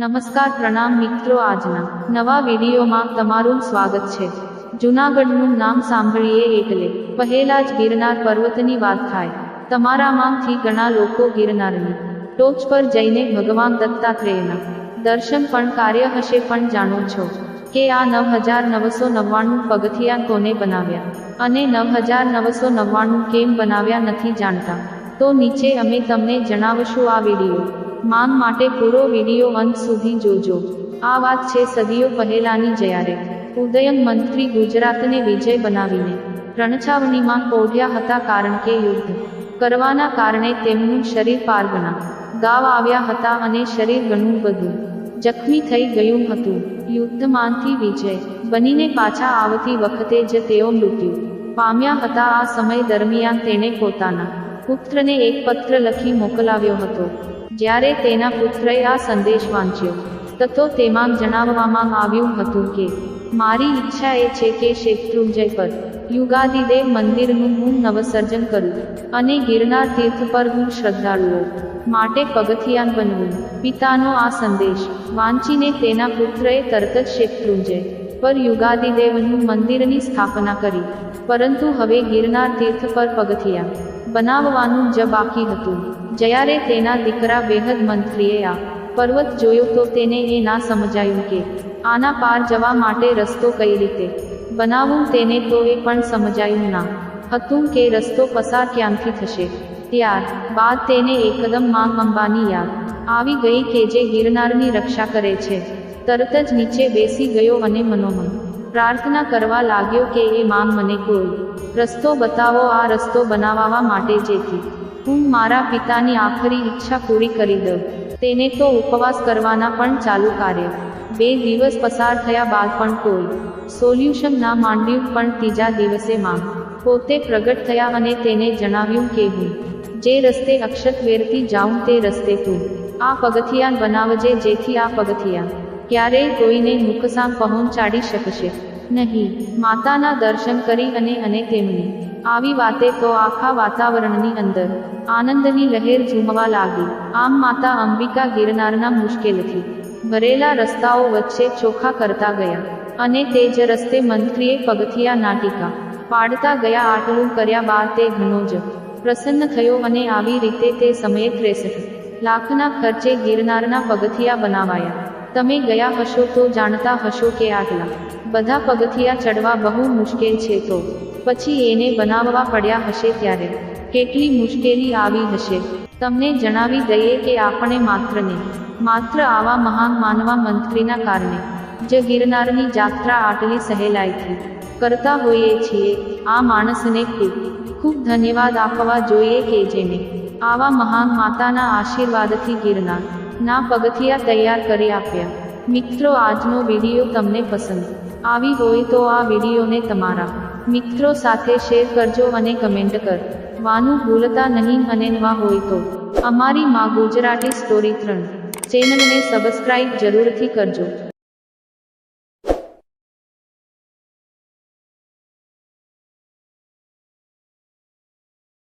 નમસ્કાર પ્રણામ મિત્રો આજના નવા વિડીયોમાં તમારું સ્વાગત છે. જૂનાગઢનું નામ સાંભળીએ એટલે પહેલા જ ગિરનાર પર્વતની વાત થાય. તમારામાંથી ઘણા લોકો ગિરનારની ટોચ પર જઈને ભગવાન દત્તાત્રેયના દર્શન પણ કાર્ય હશે પણ જાણો છો કે આ નવ હજાર નવસો નવ્વાણું પગથિયા કોને બનાવ્યા અને નવ હજાર નવસો નવ્વાણું કેમ બનાવ્યા નથી જાણતા. તો નીચે અમે તમને જણાવશું આ વીડિયો. માંગ માટે પૂરો વીડિયો અંત સુધી જોજો. આ વાત છે સદીઓ પહેલાની જ્યારે ઉદયન મંત્રી ગુજરાતને વિજય બનાવીને રણછાવણીમાં કોઢ્યા હતા કારણ કે યુદ્ધ કરવાના કારણે તેમનું શરીર પારગણા ગાવ આવ્યા હતા અને શરીર ઘણું બધું જખમી થઈ ગયું હતું. યુદ્ધમાંથી વિજય બનીને પાછા આવતી વખતે જ તેઓ મૃત્યુ પામ્યા હતા. આ સમય દરમિયાન તેણે પોતાના પુત્રને એક પત્ર લખી મોકલાવ્યો હતો. જ્યારે તેના પુત્રએ આ સંદેશ વાંચ્યો, તથો તેમાં જણાવવામાં આવ્યું હતું કે, મારી ઈચ્છા એ છે કે શેત્રુંજય પર, યુગાદિદેવ મંદિરનું હું નવસર્જન કરું અને ગિરનાર તીર્થ પર હું શ્રદ્ધાળુઓ માટે પગથિયાન બનવું. પિતાનો આ સંદેશ વાંચીને તેના પુત્રએ તરત જ શેત્રુંજય પર યુગાદિદેવનું મંદિરની સ્થાપના કરી, પરંતુ હવે ગિરનાર તીર્થ પર પગથિયા બનાવવાનું જ બાકી હતું. જ્યારે તેના દીકરા બેહદ મંત્રીએ આ પર્વત જોયો તો તેને એ ના સમજાયું કે આના પાર જવા માટે રસ્તો કઈ રીતે? બનાવવું તેને તો એ પણ સમજાયું ના. હતું કે રસ્તો પસાર ક્યાંથી થશે? ત્યાર બાદ તેને એકદમમાં અંબાની યાદ આવી ગઈ કે જે ગિરનારની રક્ષા કરે છે. તરત જ નીચે બેસી ગયો અને મનોમન પ્રાર્થના કરવા લાગ્યો કે એ માંગ મને કોઈ. રસ્તો બતાવો, આ રસ્તો બનાવવા માટે જેથી હું મારા પિતાની આખરી ઈચ્છા પૂરી કરી દઉં તેને તો ઉપવાસ કરવાના પણ ચાલુ કાર્ય બે દિવસ પસાર થયા બાદ પણ કોઈ. સોલ્યુશન ના માંડ્યું પણ ત્રીજા દિવસે માં. પોતે પ્રગટ થયા અને તેને જણાવ્યું કે હું જે રસ્તે અક્ષત વેરતી જાઉં તે રસ્તે તું. આ પગથિયાન બનાવજે જેથી આ પગથિયા ક્યારેય કોઈને નુકસાન પહોંચાડી શકશે. નહીં. માતાના દર્શન કરી અને અને તેમની આવી વાતે તો આખા વાતાવરણની અંદર આનંદની લહેર ઝૂમવા લાગી. આમ માતા અંબિકા ગિરનારના મુશ્કેલથી ભરેલા રસ્તાઓ વચ્ચે ચોખા કરતા ગયા અને તે જ રસ્તે મંત્રીએ પગથિયા નાટિકા પાડતા ગયા આટલું કર્યા બાદ તે ઘણો જ પ્રસન્ન થયો અને આવી રીતે તે સમયે ત્રેસઠ લાખના ખર્ચે ગિરનારના પગથિયા બનાવાયા. તમે ગયા હશો તો જાણતા હશો કે આટલા બધા પગથિયા ચડવા બહુ મુશ્કેલ છે તો. પછી એને બનાવવા પડ્યા હશે ત્યારે. કેટલી મુશ્કેલી આવી હશે. તમને જણાવી દઈએ કે આપણે માત્ર ને માત્ર આવા મહાન માનવા મંત્રીના કારણે. જ ગિરનારની જાત્રા આટલી સહેલાઈથી કરતા હોઈએ છીએ. આ માણસને ખૂબ ખૂબ ધન્યવાદ આપવા જોઈએ કે જેને આવા મહાન માતાના આશીર્વાદથી ગિરનાર ના પગથિયા તૈયાર કરી આપ્યા. મિત્રો, આજનો વીડિયો તમને પસંદ આવી હોય તો આ વિડીયોને તમારા મિત્રો સાથે શેર કરજો અને કમેન્ટ કર. વાનું ભૂલતા નહીં અને નવા હોય તો. અમારી માં ગુજરાતી સ્ટોરી ત્રણ. ચેનલને સબસ્ક્રાઇબ જરૂરથી કરજો.